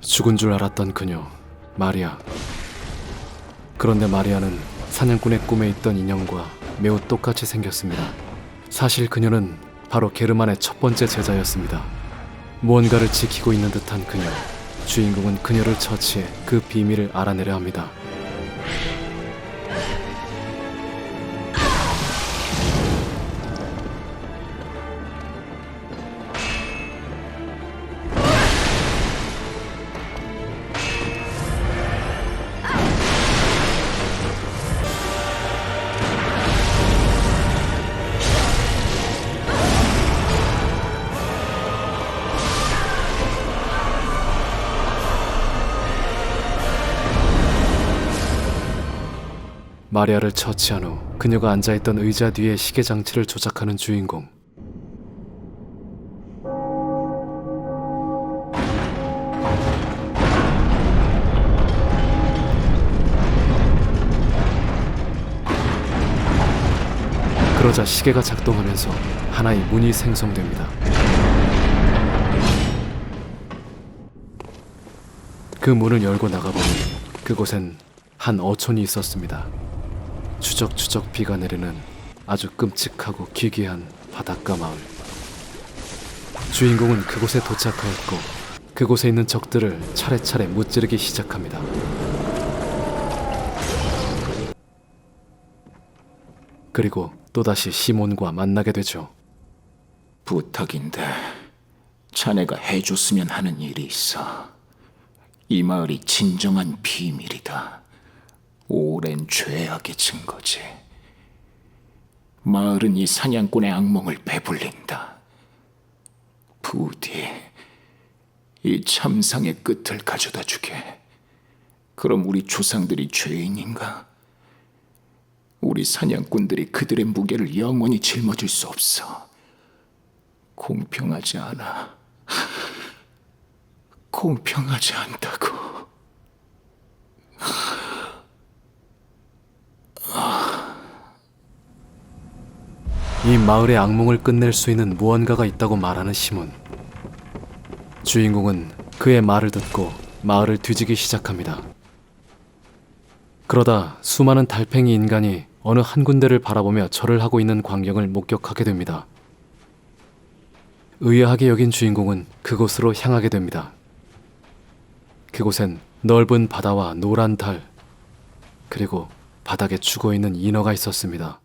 죽은 줄 알았던 그녀 마리아. 그런데 마리아는 사냥꾼의 꿈에 있던 인형과 매우 똑같이 생겼습니다. 사실 그녀는 바로 게르만의 첫 번째 제자였습니다. 무언가를 지키고 있는 듯한 그녀. 주인공은 그녀를 처치해 그 비밀을 알아내려 합니다. 마리아를 처치한 후 그녀가 앉아있던 의자 뒤에 시계 장치를 조작하는 주인공. 그러자 시계가 작동하면서 하나의 문이 생성됩니다. 그 문을 열고 나가보니 그곳엔 한 어촌이 있었습니다. 추적추적 비가 내리는 아주 끔찍하고 기괴한 바닷가 마을. 주인공은 그곳에 도착하였고 그곳에 있는 적들을 차례차례 무찌르기 시작합니다. 그리고 또다시 시몬과 만나게 되죠. 부탁인데 자네가 해줬으면 하는 일이 있어. 이 마을이 진정한 비밀이다. 오랜 죄악의 증거지. 마을은 이 사냥꾼의 악몽을 배불린다. 부디 이 참상의 끝을 가져다 주게. 그럼 우리 조상들이 죄인인가? 우리 사냥꾼들이 그들의 무게를 영원히 짊어질 수 없어. 공평하지 않아. 공평하지 않다고. 이 마을의 악몽을 끝낼 수 있는 무언가가 있다고 말하는 시몬. 주인공은 그의 말을 듣고 마을을 뒤지기 시작합니다. 그러다 수많은 달팽이 인간이 어느 한 군데를 바라보며 절을 하고 있는 광경을 목격하게 됩니다. 의아하게 여긴 주인공은 그곳으로 향하게 됩니다. 그곳엔 넓은 바다와 노란 달, 그리고 바닥에 죽어 있는 인어가 있었습니다.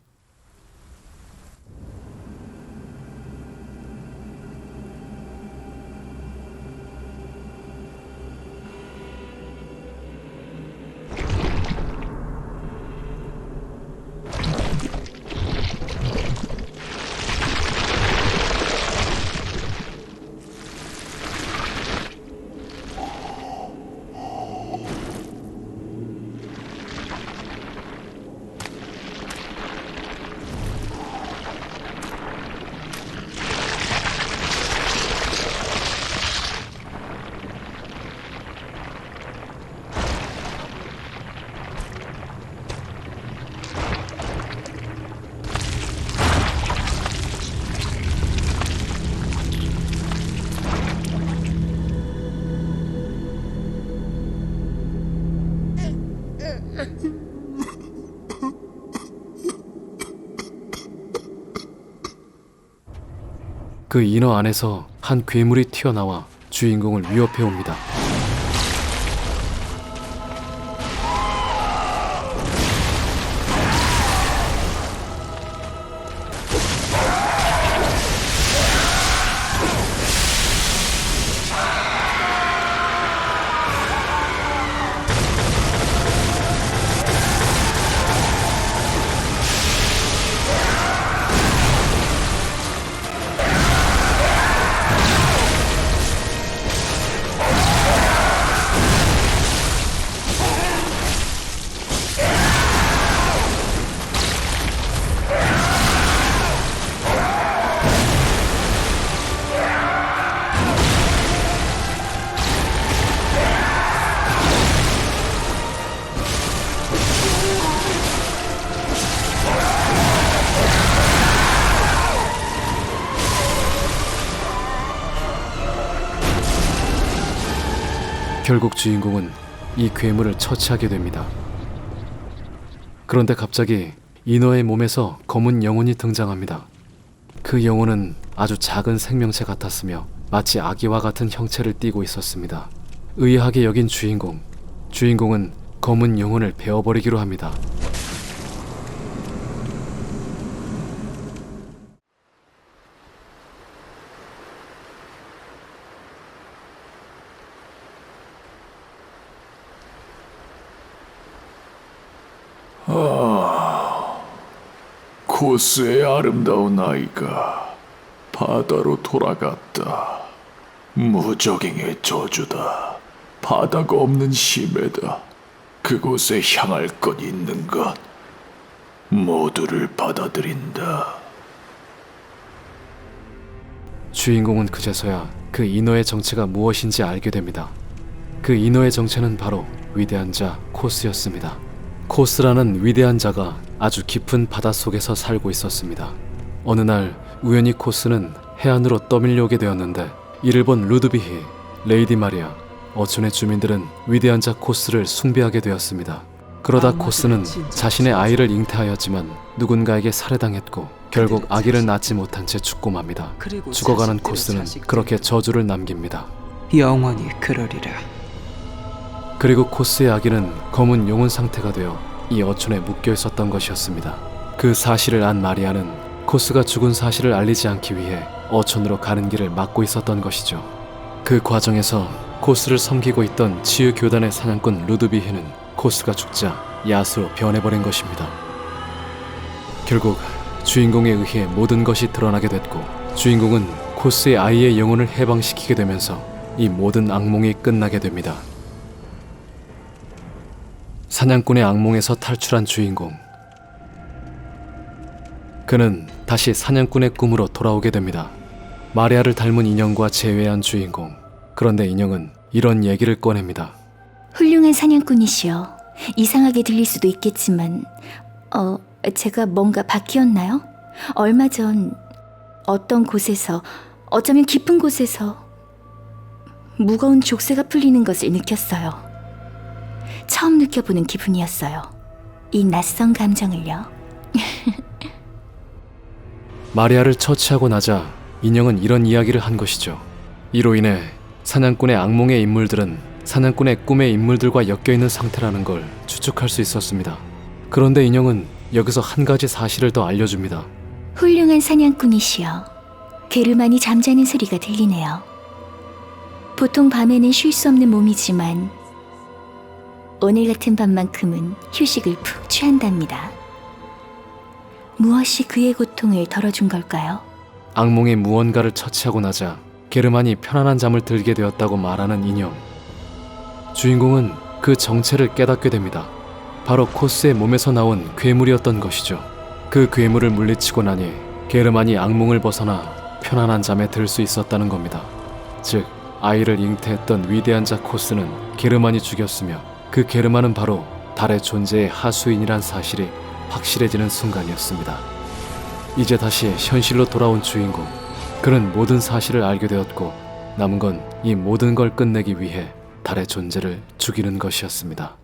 그 인어 안에서 한 괴물이 튀어나와 주인공을 위협해 옵니다. 결국 주인공은 이 괴물을 처치하게 됩니다. 그런데 갑자기 이너의 몸에서 검은 영혼이 등장합니다. 그 영혼은 아주 작은 생명체 같았으며 마치 아기와 같은 형체를 띠고 있었습니다. 의아하게 여긴 주인공. 주인공은 검은 영혼을 베어버리기로 합니다. 코스의 아름다운 아이가 바다로 돌아갔다. 무적행의 저주다. 바다가 없는 심해다. 그곳에 향할 것 있는 것 모두를 받아들인다. 주인공은 그제서야 그 인어의 정체가 무엇인지 알게 됩니다. 그 인어의 정체는 바로 위대한 자 코스였습니다. 코스라는 위대한 자가 아주 깊은 바닷속에서 살고 있었습니다. 어느 날 우연히 코스는 해안으로 떠밀려오게 되었는데 이를 본 루드비히, 레이디 마리아, 어촌의 주민들은 위대한 자 코스를 숭배하게 되었습니다. 그러다 코스는 자신의 아이를 잉태하였지만 누군가에게 살해당했고 결국 아기를 낳지 못한 채 죽고 맙니다. 죽어가는 코스는 그렇게 저주를 남깁니다. 영원히 그러리라. 그리고 코스의 아기는 검은 용은 상태가 되어 이 어촌에 묶여 있었던 것이었습니다. 그 사실을 안 마리아는 코스가 죽은 사실을 알리지 않기 위해 어촌으로 가는 길을 막고 있었던 것이죠. 그 과정에서 코스를 섬기고 있던 치유 교단의 사냥꾼 루드비히는 코스가 죽자 야수로 변해버린 것입니다. 결국 주인공에 의해 모든 것이 드러나게 됐고 주인공은 코스의 아이의 영혼을 해방시키게 되면서 이 모든 악몽이 끝나게 됩니다. 사냥꾼의 악몽에서 탈출한 주인공. 그는 다시 사냥꾼의 꿈으로 돌아오게 됩니다. 마리아를 닮은 인형과 재회한 주인공. 그런데 인형은 이런 얘기를 꺼냅니다. 훌륭한 사냥꾼이시여. 이상하게 들릴 수도 있겠지만, 어, 제가 뭔가 바뀌었나요? 얼마 전 어떤 곳에서, 어쩌면 깊은 곳에서 무거운 족쇄가 풀리는 것을 느꼈어요. 처음 느껴보는 기분이었어요. 이 낯선 감정을요. 마리아를 처치하고 나자 인형은 이런 이야기를 한 것이죠. 이로 인해 사냥꾼의 악몽의 인물들은 사냥꾼의 꿈의 인물들과 엮여 있는 상태라는 걸 추측할 수 있었습니다. 그런데 인형은 여기서 한 가지 사실을 더 알려줍니다. 훌륭한 사냥꾼이시여. 게르만이 잠자는 소리가 들리네요. 보통 밤에는 쉴 수 없는 몸이지만 오늘 같은 밤만큼은 휴식을 푹 취한답니다. 무엇이 그의 고통을 덜어준 걸까요? 악몽의 무언가를 처치하고 나자 게르만이 편안한 잠을 들게 되었다고 말하는 인형. 주인공은 그 정체를 깨닫게 됩니다. 바로 코스의 몸에서 나온 괴물이었던 것이죠. 그 괴물을 물리치고 나니 게르만이 악몽을 벗어나 편안한 잠에 들 수 있었다는 겁니다. 즉, 아이를 잉태했던 위대한 자 코스는 게르만이 죽였으며 그 게르만은 바로 달의 존재의 하수인이란 사실이 확실해지는 순간이었습니다. 이제 다시 현실로 돌아온 주인공. 그는 모든 사실을 알게 되었고 남은 건 이 모든 걸 끝내기 위해 달의 존재를 죽이는 것이었습니다.